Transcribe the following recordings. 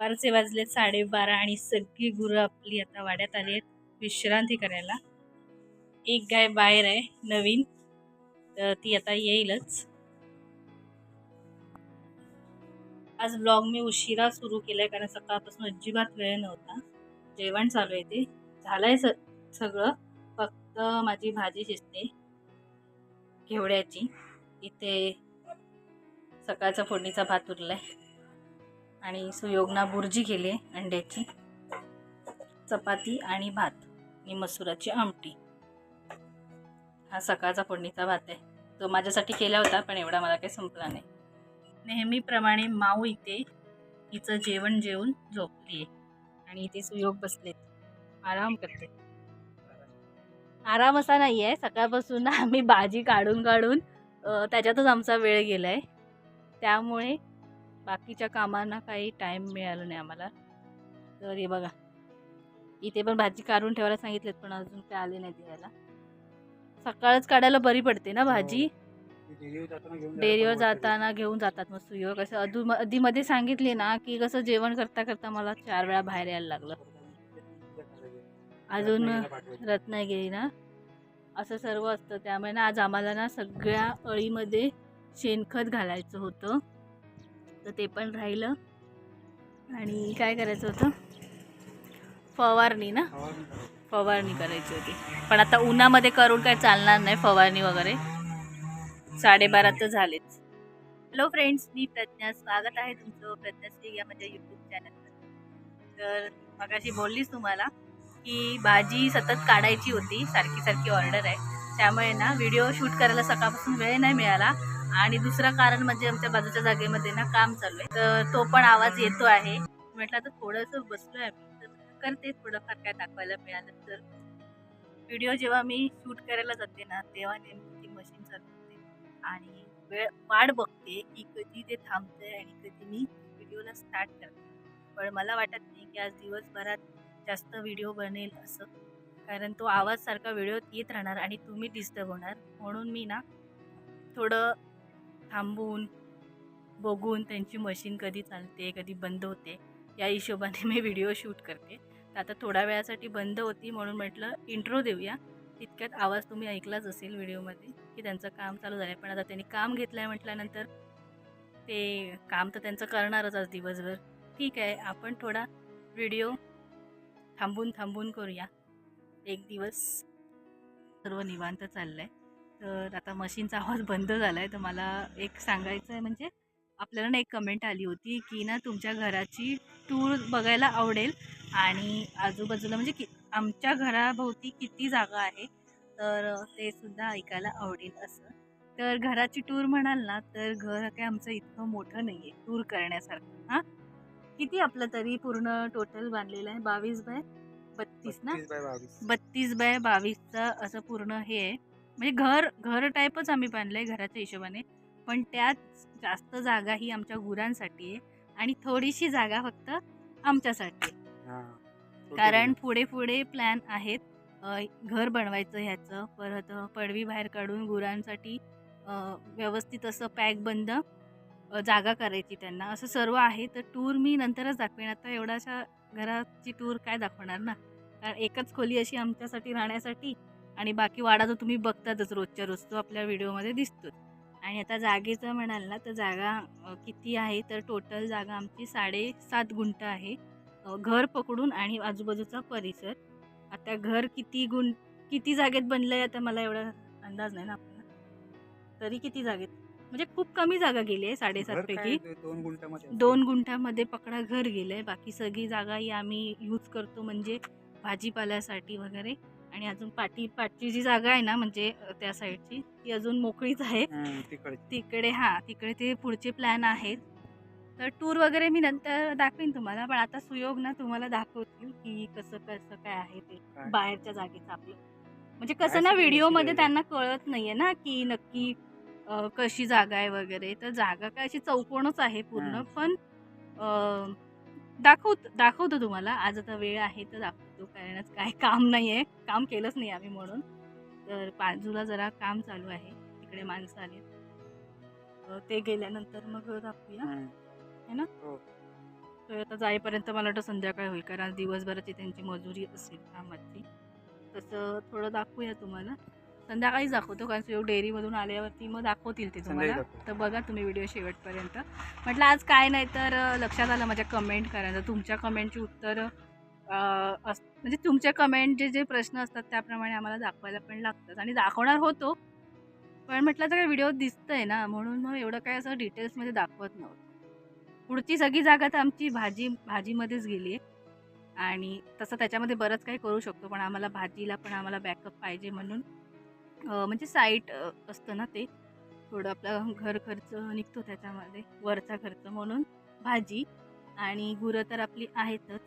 दुपारचे वाजले साडेबारा आणि सगळी गुरं आपली आता वाड्यात आली आहेत विश्रांती करायला. एक गाय बाहेर आहे नवीन. तर ती आता येईलच. आज ब्लॉग मी उशिरा सुरू केलाय कारण सकाळपासून अजिबात वेळ नव्हता. जेवण चालू आहे ते. झालंय स सगळं. फक्त माझी भाजी शिजते. घेवड्याची. इथे सकाळचा फोडणीचा भात उरलाय. आणि सुयोगना भुर्जी केले अंड्याची. चपाती आणि भात आणि मसुराची आमटी. हा सकाळचा फोडणीचा भात आहे. तो माझ्यासाठी केला होता पण एवढा मला काही संपला नाही. नेहमीप्रमाणे माऊ इथे हिचं जेवण जेवून झोपली आहे आणि इथे सुयोग बसलेत. आराम करते. आराम असा नाही आहे सकाळपासून आम्ही भाजी काढून काढून त्याच्यातच आमचा वेळ गेला आहे त्यामुळे बाकीच्या कामांना काही टाईम मिळाला नाही आम्हाला. तर हे बघा. इथे पण भाजी काढून ठेवायला सांगितलेत पण अजून काय आले नाही द्यायला सकाळच काढायला बरी पडते ना भाजी? डेअरीवर जाताना घेऊन जातात मग सुयोग कसं अधू अधीमध्ये सांगितले ना की कसं जेवण करता करता मला चार वेळा बाहेर यायला लागलं. अजून रत्नागिरी ना? असं सर्व असतं. त्यामुळे ना आज आम्हाला ना सगळ्या अळीमध्ये शेणखत घालायचं होतं. तर ते पण राहिलं. आणि काय करायचं होतं? फवारणी ना? फवारणी करायची होती. पण आता उन्हामध्ये करून काय चालणार नाही फवारणी वगैरे. साडेबारा तर झालेच. हॅलो फ्रेंड्स मी प्रज्ञा. स्वागत आहे तुमचं प्रज्ञाश्री या माझ्या यूट्यूब चॅनलवर तर मगाशी बोललीच तुम्हाला की भाजी सतत काढायची होती. सारखी सारखी ऑर्डर आहे. त्यामुळे ना व्हिडिओ शूट करायला सकाळपासून वेळ नाही मिळाला. आणि दुसरं कारण म्हणजे आमच्या बाजूच्या जागेमध्ये ना काम चालू आहे. तर तो पण आवाज येतो आहे. म्हटलं आता थोडंसं बसलोय आम्ही. तर करते थोडंफार काय दाखवायला मिळालं तर. व्हिडिओ जेव्हा मी शूट करायला जाते ना तेव्हा नेमकी ती मशीन चालवते आणि वेळ वाट बघते की कधी ते थांबते आणि कधी मी व्हिडिओला स्टार्ट करते. पण मला वाटत नाही की आज दिवसभरात जास्त व्हिडिओ बनेल असं. कारण तो आवाज सारखा व्हिडिओत येत राहणार आणि तुम्ही डिस्टर्ब होणार. म्हणून मी ना थोडं थांबून बघून त्यांची मशीन कधी चालते कधी बंद होते या हिशोबाने मी व्हिडिओ शूट करते. तर आता थोड्या वेळासाठी बंद होती म्हणून म्हटलं इंट्रो देऊया. तितक्यात आवाज तुम्ही ऐकलाच असेल व्हिडिओमध्ये की त्यांचं काम चालू झालं आहे पण आता त्यांनी काम घेतलं आहे म्हटल्यानंतर ते काम तर त्यांचं करणारच आज दिवसभर. ठीक आहे आपण थोडा व्हिडिओ थांबून थांबून करूया. एक दिवस सर्व निवांत चाललं आहे तर आता मशीनचा आवाज बंद झाला आहे तर मला एक सांगायचं आहे म्हणजे आपल्याला ना एक कमेंट आली होती की ना तुमच्या घराची टूर बघायला आवडेल आणि आजूबाजूला म्हणजे कि आमच्या घराभोवती किती जागा आहे तर ते सुद्धा ऐकायला आवडेल असं. तर घराची टूर म्हणाल ना तर घर काय आमचं इतकं मोठं नाही आहे टूर करण्यासारखं. हां? किती आपलं तरी पूर्ण टोटल बांधलेलं आहे? बावीस बाय बत्तीस ना? बत्तीस बाय बावीसचं असं पूर्ण हे आहे. म्हणजे घर घर टाईपच आम्ही बांधलं आहे घराच्या हिशोबाने. पण त्यात जास्त जागा ही आमच्या गुरांसाठी आहे आणि थोडीशी जागा फक्त आमच्यासाठी आहे. कारण पुढे पुढे प्लॅन आहेत अ, घर बनवायचं ह्याचं परत पडवी बाहेर काढून गुरांसाठी अ, व्यवस्थित असं पॅक बंद अ, जागा करायची त्यांना. असं सर्व आहे. तर टूर मी नंतरच दाखवेन. आता एवढ्याशा घराची टूर काय दाखवणार ना? कारण एकच खोली अशी आमच्यासाठी राहण्यासाठी आणि बाकी वाडा जो तुम्ही बघतातच रोजच्या रोज तो आपल्या व्हिडिओमध्ये दिसतोच. आणि आता जागेचं म्हणाल ना तर जागा किती आहे? तर टोटल जागा आमची साडेसात गुंठ आहे. घर पकडून आणि आजूबाजूचा परिसर. आता घर किती गुण किती जागेत बनलं आहे आता मला एवढा अंदाज नाही ना आपल्याला तरी किती जागेत? म्हणजे खूप कमी जागा गेली आहे साडेसातपैकी दोन गुंठ्यामध्ये दोन गुंठ्यामध्ये पकडा घर गेलं आहे बाकी सगळी जागा ही आम्ही यूज करतो म्हणजे भाजीपाल्यासाठी वगैरे. आणि अजून पाठी पाठची जी जागा आहे ना म्हणजे त्या साईडची ती अजून मोकळीच आहे. तिकडे तिकडे हां तिकडे ते पुढचे प्लॅन आहेत. तर टूर वगैरे मी नंतर दाखवेन तुम्हाला पण आता सुयोग ना तुम्हाला दाखवतील की कसं कसं काय आहे ते? बाहेरच्या जागेचं आपलं. म्हणजे कसं ना व्हिडिओमध्ये त्यांना कळत नाहीये ना की नक्की कशी जागा आहे वगैरे. तर जागा काय अशी चौकोनच आहे पूर्ण. पण दाखवत दाखवतो तुम्हाला. आज आता वेळ आहे तर दाखवतो कारण आज काय काम नाही आहे काम केलंच नाही आम्ही म्हणून. तर बाजूला जरा काम चालू आहे. तिकडे माणसं आली ते गेल्यानंतर मग दाखवूया. है ना? हो. तर आता जाईपर्यंत मला वाटतं संध्याकाळ होईल कारण दिवसभराची त्यांची मजुरी असेल कामाची. तसं थोडं दाखवूया तुम्हाला. संध्याकाळीच दाखवतो कारण सुयोग डेअरीमधून आल्यावरती मग दाखवतील ते तुम्हाला. तर बघा तुम्ही व्हिडिओ शेवटपर्यंत. म्हटलं आज काय नाही तर लक्षात आलं माझ्या कमेंट करायचं. तुमच्या कमेंटची उत्तरं अस म्हणजे तुमच्या कमेंट जे जे प्रश्न असतात त्याप्रमाणे आम्हाला दाखवायला पण लागतात. आणि दाखवणार होतो पण म्हटलं तर काय व्हिडिओ दिसतंय ना म्हणून मग एवढं काय असं डिटेल्समध्ये दाखवत नव्हतं. पुढची सगळी जागा तर आमची भाजी भाजीमध्येच गेली आहे. आणि तसं त्याच्यामध्ये बरंच काही करू शकतो पण आम्हाला भाजीला पण आम्हाला बॅकअप पाहिजे म्हणून म्हणजे साईट असतं ना ते. थोडं आपलं घर खर्च निघतो त्याच्यामध्ये वरचा खर्च म्हणून भाजी आणि गुरं तर आपली आहेतच.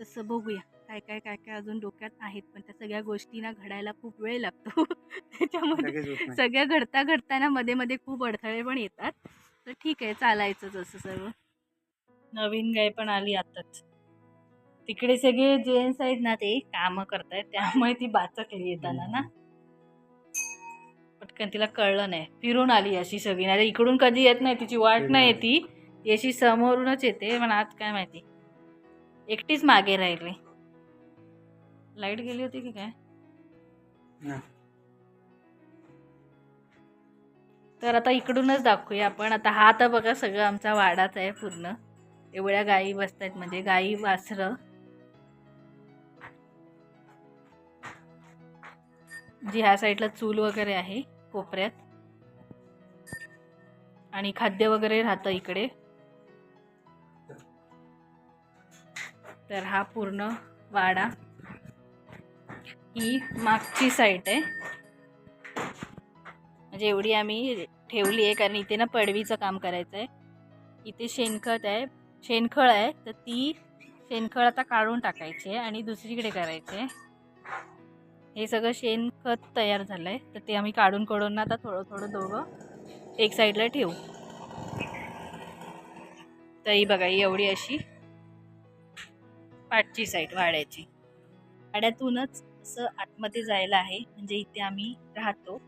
तसं बघूया काय काय काय काय अजून डोक्यात आहेत. पण त्या सगळ्या गोष्टींना घडायला खूप वेळ लागतो. त्याच्यामध्ये. सगळ्या घडता घडताना मध्ये मध्ये खूप अडथळे पण येतात. तर ठीक आहे चालायचंच असं सर्व. नवीन गाय पण आली आताच. तिकडे सगळे जेंट्स आहेत ना ते कामं करतायत. त्यामुळे ती बाचकली येताना ना. पटकन तिला कळलं नाही. फिरून आली अशी सगळी. नाही इकडून कधी येत नाही तिची वाट नाही येते ती. अशी समोरूनच येते. पण आज काय माहिती? एकटीच मागे राहिली. लाइट गेली होती की काय. तर आता इकडूनच दाखवूया आपण. आता हा तर बघा सगळं आमचा वाडाच आहे पूर्ण. एवढ्या गायी बसतायत म्हणजे गायी वासरं. जी ह्या साईडला चूल वगैरे आहे. कोपऱ्यात. आणि खाद्य वगैरे राहतं इकडे. तर हा पूर्ण वाडा ही मागची साईट आहे. म्हणजे एवढी आम्ही ठेवली आहे कारण इथे ना पडवीचं काम करायचं आहे इथे शेणखत आहे शेणखळ आहे तर ती शेणखळ आता काढून टाकायची आहे आणि दुसरीकडे करायची आहे. हे सगळं शेणखत तयार झालं आहे तर ते आम्ही काढून काढून ना आता थोडं थोडं दोघं एक साईडला ठेवू. तर ही बघा ही एवढी अशी पाठची साईड वाड्याची. वाड्यातूनच असं आतमध्ये जायला आहे. म्हणजे इथे आम्ही राहतो.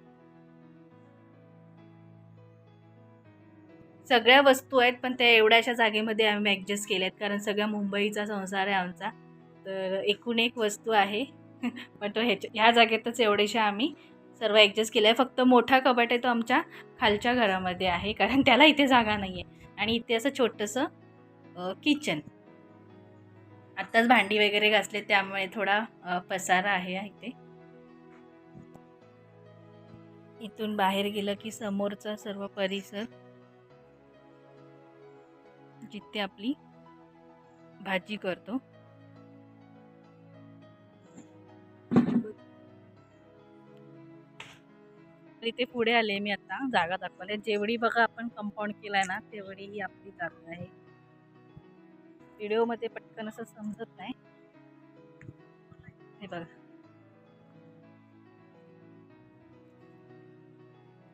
सगळ्या वस्तू आहेत पण त्या एवढ्याशा जागेमध्ये आम्ही ॲडजस्ट आहेत कारण सगळ्या मुंबईचा संसार आहे आमचा. तर एकूण एक वस्तू आहे. पण तो ह्याच्या ह्या जागेतच एवढेशा आम्ही सर्व ॲडजस्ट केलं आहे फक्त मोठा कपाट आहे तो आमच्या खालच्या घरामध्ये आहे कारण त्याला इथे जागा नाही आहे आणि इथे असं छोटंसं किचन आत्ताच भांडी वगैरे घासले त्यामुळे थोडा पसारा आहे इथे. इथून बाहेर गेलं की समोरचा सर्व परिसर जिथे आपली भाजी करतो. इथे पुढे आले मी आता जागा दाखवले जेवढी बघा आपण कंपाऊंड केलाय ना तेवढी ही आपली जागा आहे. व्हिडिओमध्ये पटकन असं समजत नाही. हे बघा.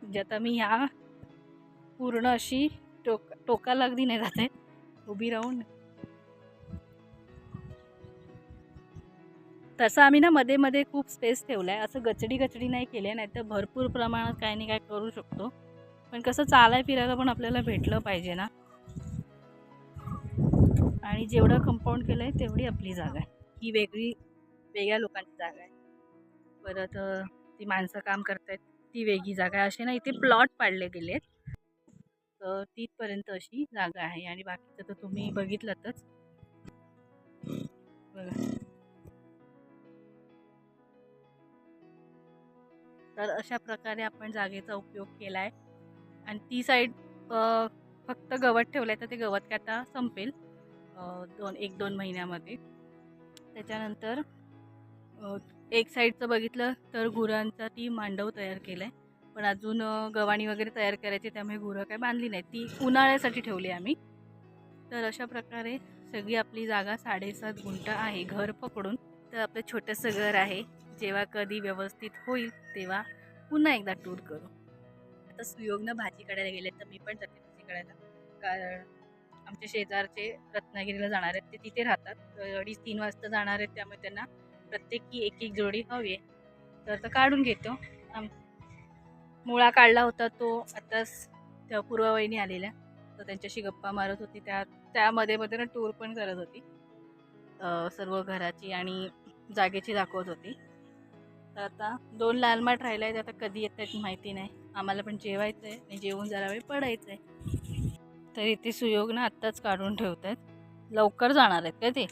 म्हणजे आता मी ह्या पूर्ण अशी टोक टोकाला अगदी नाही जाते उभी राहून तसं आम्ही ना मध्ये मध्ये खूप स्पेस ठेवला आहे असं गचडी गचडी नाही केली नाही तर भरपूर प्रमाणात काही नाही काय करू शकतो. पण कसं चालाय फिरायला पण आपल्याला भेटलं पाहिजे ना. आणि जेवढं कंपाऊंड केलं आहे तेवढी आपली जागा आहे. ही वेगळी वेगळ्या लोकांची जागा आहे. परत ती माणसं काम करतायत ती वेगळी जागा आहे. असे ना इथे प्लॉट पाडले गेले आहेत तर तिथपर्यंत अशी जागा आहे. आणि बाकीचं तर तुम्ही बघितलंतच बघा. तर अशा प्रकारे आपण जागेचा उपयोग केला आहे आणि ती साईड फक्त गवत ठेवलं आहे तर ते गवत काय आता संपेल दोन एक दोन महिन्यामध्ये. त्याच्यानंतर एक साईडचं बघितलं तर गुरांचा ती मांडव तयार केला आहे पण अजून अ, गवाणी वगैरे तयार करायची त्यामुळे गुरं काय बांधली नाही ती उन्हाळ्यासाठी ठेवली आम्ही. तर अशा प्रकारे सगळी आपली जागा साडेसात गुंठ आहे घर पकडून. तर आपलं छोटंसं घर आहे. जेव्हा कधी व्यवस्थित होईल तेव्हा पुन्हा एकदा टूर करू. आता सुयोगनं भाजी काढायला गेले तर मी पण जाते भाजी काढायला. कारण आमचे शेजारचे रत्नागिरीला जाणार आहेत ते तिथे राहतात. अडीच तीन वाजता जाणार आहेत त्यामुळे त्यांना प्रत्येकी एक एक जोडी हवी आहे. तर तो काढून घेतो. आम मुळा काढला होता तो आताच त्या पूर्ववहिनी आलेल्या. तर त्यांच्याशी गप्पा मारत होती. त्या त्यामध्ये मध्ये ना टूर पण करत होती. सर्व घराची आणि जागेची दाखवत होती. तर आता दोन लाल माठ राहिला आहे आता कधी येत आहेत माहिती नाही. आम्हाला पण जेवायचं आहे आणि जेवून जरा वेळ पडायचं आहे. तर इथे सुयोग ना आत्ताच काढून ठेवत आहेत लवकर जाणार आहेत का ते?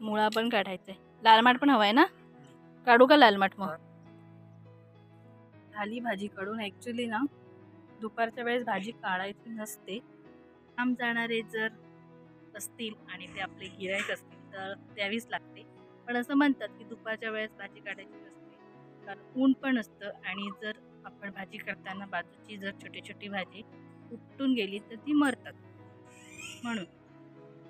मुळा पण काढायचं आहे लाल माठ पण हवा आहे ना? काढू का लाल माठ मग? झाली भाजी काढून. ॲक्च्युली ना दुपारच्या वेळेस भाजी काढायची नसते. काम जाणारे जर असतील आणि ते आपले गिरायक असतील तर द्यावीच लागते. पण असं म्हणतात की दुपारच्या वेळेस भाजी काढायची नसते. कारण ऊन पण असतं आणि जर आपण भाजी करताना बाजूची जर छोटी छोटी भाजी उपटून गेली तर ती मरतात. म्हणून.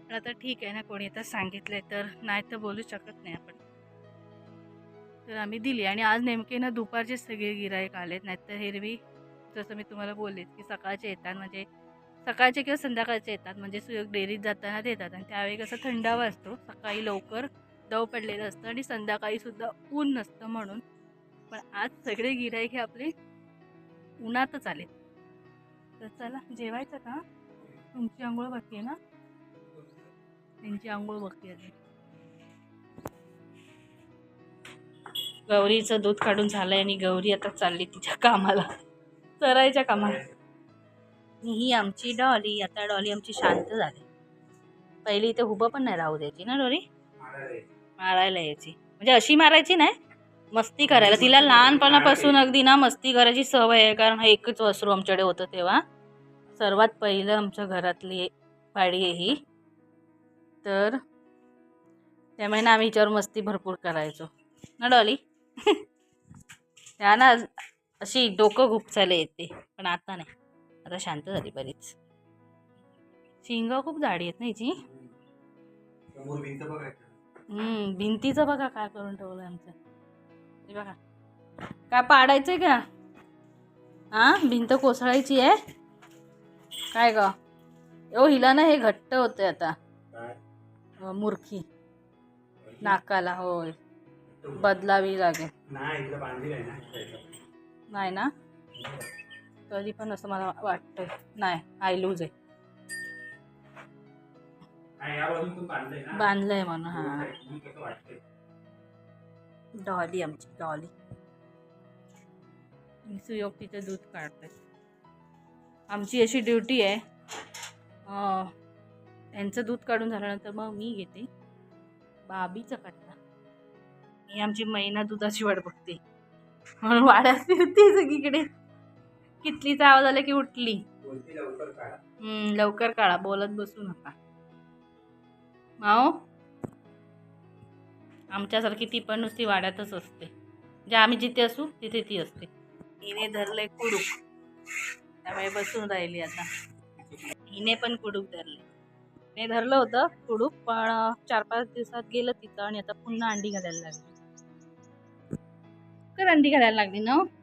पण आता ठीक आहे ना कोणी आता सांगितलंय तर नाही तर बोलू शकत नाही आपण. तर आम्ही दिली आणि आज नेमके ना दुपारचे सगळे गिरायक आलेत नाहीतर हिरवी जसं मी तुम्हाला बोललेत की सकाळचे येतात म्हणजे सकाळचे किंवा संध्याकाळचे येतात. म्हणजे सुयोग डेअरीत जाताना देतात आणि त्यावेळी कसं थंडावा असतो. सकाळी लवकर दव पडलेलं असतं आणि संध्याकाळी सुद्धा ऊन नसतं म्हणून. पण आज सगळे गिराईक हे आपले उन्हातच आले तर चला जेवायचं का? तुमची आंघोळ बाकी आहे ना? त्यांची आंघोळ बाकी आहे गौरीचं दूध काढून झालंय आणि गौरी आता चालली तिच्या कामाला. चरायच्या कामाला. ही आमची डॉली आता डॉली आमची शांत झाली. पहिली इथे उभं पण नाही राहू द्यायची ना डॉली? मारायला यायची. म्हणजे अशी मारायची नाही मस्ती करायला. तिला लहानपणापासून अगदी ना मस्ती करायची सवय आहे कारण हा एकच वासरू आमच्याकडे होतं तेव्हा. सर्वात पहिलं आमच्या घरातली पाळी आहे ही. तर त्यामुळे ना आम्ही हिच्यावर मस्ती भरपूर करायचो. ना डॉली? त्या ना अशी डोकं घुपचायला येते पण आता नाही. आता शांत झाली बरीच. शिंग खूप जाडी आहेत ना हिची? हम्म, भिंतीचं बघा काय करून ठेवलं आमचं. हे बघा. काय पाडायचंय का? हा भिंत कोसळायची आहे? काय ग? ओ हिला ना हे घट्ट होतंय आता. मुरखी. नाकाला होय. बदलावी लागेल. नाही ना तरी पण असं मला वाटतंय. नाही आय लूज आहे. बांधलंय म्हणून हा. डॉली आमची डॉली. सुयोग तिचं दूध काढते आमची अशी ड्युटी आहे. त्यांचं दूध काढून झाल्यानंतर मग मी घेते. बाबीचं काढता ही आमची महिना दुधाची वाट बघते. म्हणून वाड्यात फिरते सगळीकडे. कितलीचा आवाज आला की उठली? लवकर काढा. हम्म, लवकर काढा बोलत बसू नका. माओ? आमच्यासारखी ती पण नुसती वाड्यातच असते. म्हणजे आम्ही जिथे असू तिथे ती असते. हिने धरलंय कुडूक त्यामुळे बसून राहिली आता. हिने पण कुडूक धरले हिने धरलं होतं कुडूक पण चार पाच दिवसात गेलं तिथं आणि आता पुन्हा अंडी घालायला लागली. कर अंडी घालायला लागली ना हो? हो.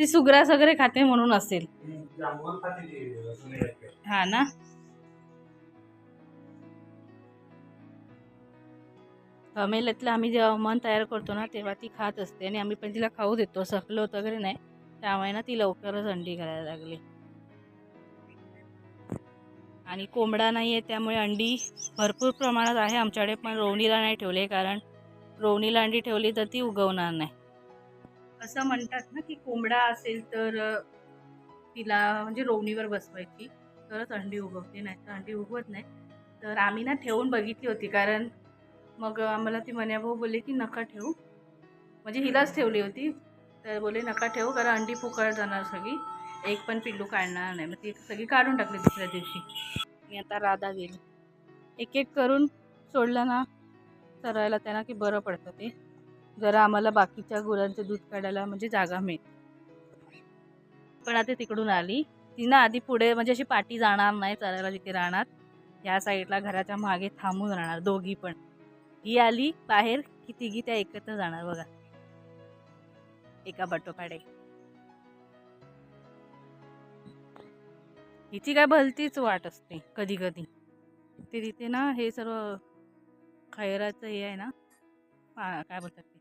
ती सुग्रास वगैरे खाते म्हणून असेल. हा ना? मेल्यातलं आम्ही जेव्हा मन तयार करतो ना तेव्हा ती खात असते आणि आम्ही पण तिला खाऊ देतो सकलं होतं वगैरे नाही. त्यामुळे ना ती लवकरच अंडी घालायला लागली. आणि कोंबडा नाही आहे त्यामुळे अंडी भरपूर प्रमाणात आहे. आमच्याकडे पण रोवणीला नाही ठेवले कारण रोवणीला अंडी ठेवली तर ती उगवणार नाही. असं म्हणतात ना की कोंबडा असेल तर तिला म्हणजे रोवणीवर बसवायची. तरच अंडी उगवते नाही तर अंडी उगवत नाही. तर आम्ही ना ठेवून बघितली होती कारण मग आम्हाला ती मन्याभाऊ बोलले की नका ठेवू. म्हणजे हिलाच ठेवली होती. तर बोले नका ठेवू कारण अंडी फुकळ जाणार सगळी. एक पण पिल्लू काढणार नाही. मग ती सगळी काढून टाकली दुसऱ्या दिवशी. मी आता राधा गेली. एक एक करून सोडलं ना चरायला त्यांना की बरं पडतं ते. जरा आम्हाला बाकीच्या गुरांचं दूध काढायला म्हणजे जागा मिळते पण आता तिकडून आली. ती ना आधी पुढे म्हणजे अशी पाठी जाणार नाही चरायला तिथे राहणार. या साईडला घराच्या मागे थांबून राहणार दोघी पण. ही आली बाहेर की तिघी त्या एकत्र जाणार बघा. एका बटोपाडे. हिची काय भलतीच वाट असते कधी कधी. ते तिथे ना हे सर्व खैराचं हे आहे ना काय बोलतात ते?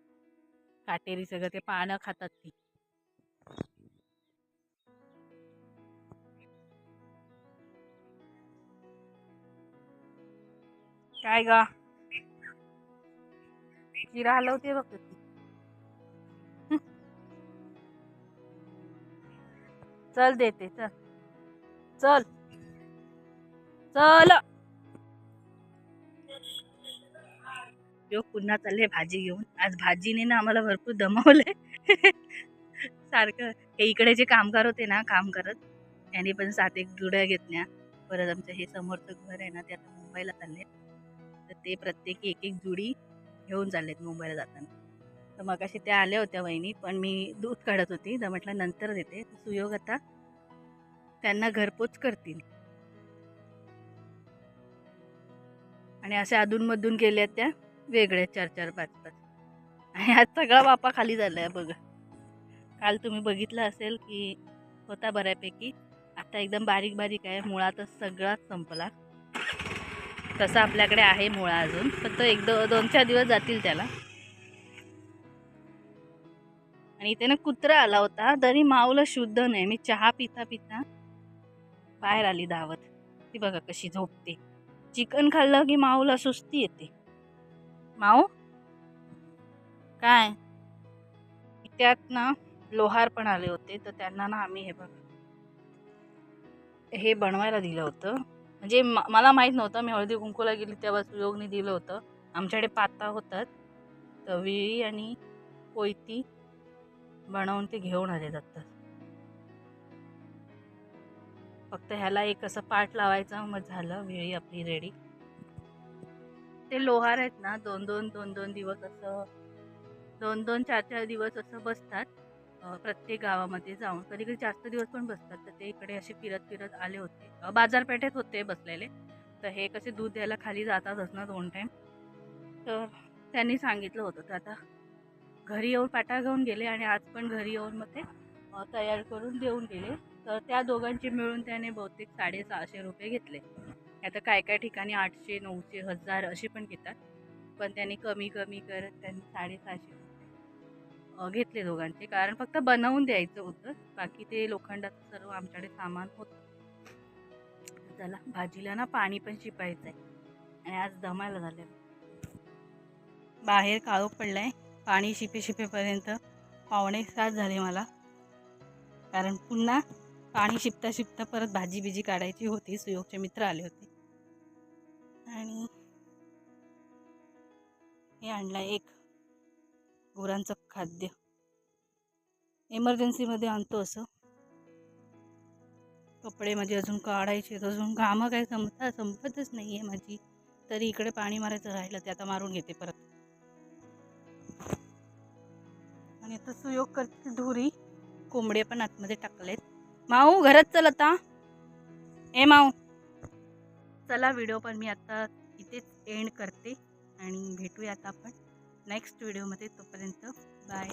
काटेरी सगळं ते पानं खातात ती. काय ग? जिरा हलवते बघ ती. चल देते चल. चल. चल. यो पुन्हा चालले भाजी घेऊन. आज भाजीने ना आम्हाला भरपूर दमवलंय. सारखं हे इकडे जे कामगार होते ना काम करत त्यांनी पण सात एक जुड्या घेतल्या. परत आमचं हे समर्थक घर आहे ना ते आता मुंबईला चालले तर ते प्रत्येकी एक एक जुडी घेऊन चाललेत मुंबईला जाताना. तर मग अशी त्या आल्या होत्या वहिनी पण मी दूध काढत होती. तर म्हटलं नंतर देते. सुयोग आता त्यांना घरपोच करतील. आणि असे अधूनमधून गेल्या त्या. वेगळ्या चार चार पाच पाच आणि आज सगळा बापा खाली झाला आहे बघा. काल तुम्ही बघितलं असेल की होता बऱ्यापैकी. आता एकदम बारीक बारीक आहे मुळातच सगळाच संपला. तसा आपल्याकडे आहे मुळा अजून फक्त एक दो दोन चार दिवस जातील त्याला. आणि इथे ना कुत्रा आला होता तरी माऊला शुद्ध नाही. मी चहा पिता पिता बाहेर आली धावत. ती बघा कशी झोपते. चिकन खाल्लं की माऊला सुस्ती येते. माऊ? काय? त्यात ना लोहार पण आले होते तर त्यांना ना आम्ही हे बघा हे बनवायला दिलं होतं. म्हणजे मला माहीत नव्हतं मी हळदी कुंकूला गेली तेव्हा सुयोगने दिलं होतं. आमच्याकडे पाता होतात तवी आणि कोयती बनवून ते घेऊन आले जातात फक्त ह्याला एक असं पाठ लावायचा मग झालं वेळी आपली रेडी ते लोहार आहेत ना दोन दोन दोन दोन दिवस असं दोन दोन चार चार दिवस असं बसतात प्रत्येक गावामध्ये जाऊन. कधी कधी जास्त दिवस पण बसतात तर ते इकडे असे फिरत फिरत आले होते. बाजारपेठेत होते बसलेले. तर हे कसे दूध द्यायला खाली जातातच ना दोन टाईम तर त्यांनी सांगितलं होतं तर आता घरी येऊन पाटा घेऊन गेले आणि आज पण घरी येऊन मग ते तयार करून देऊन गेले. तर त्या दोघांचे मिळून त्याने बहुतेक साडेसहाशे रुपये घेतले. आता काय काय ठिकाणी आठशे नऊशे हजार असे पण घेतात. पण त्यांनी कमी कमी करत त्यांनी साडेसहाशे घेतले दोघांचे. कारण फक्त बनवून द्यायचं होतं. बाकी ते लोखंडाचं सर्व आमच्याकडे सामान होतं. चला भाजीला ना पाणी पण शिपायचं आहे आणि आज दमायला झालं बाहेर काळो पडलं आहे पाणी शिपे शिपेपर्यंत पावणे सात झाले मला. कारण पुन्हा पाणी शिपता शिपता परत भाजी बिजी काढायची होती. सुयोगचे मित्र आले होते. आणि हे आणलं एक गुरांचं खाद्य. इमर्जन्सीमध्ये आणतो असं. कपडे माझे अजून काढायचे आहेत, अजून कामं काय संपता संपतच नाही आहे माझी. तरी इकडे पाणी मारायचं राहिलं ते आता मारून घेते परत. आणि आता सुयोग करते धुरी. कोंबडे पण आतमध्ये टाकलेत. माऊ घरात चल आता. ए माऊ. चला व्हिडिओ पण मी आता इथेच एंड करते आणि भेटूया आता आपण नेक्स्ट व्हिडिओमध्ये तोपर्यंत बाय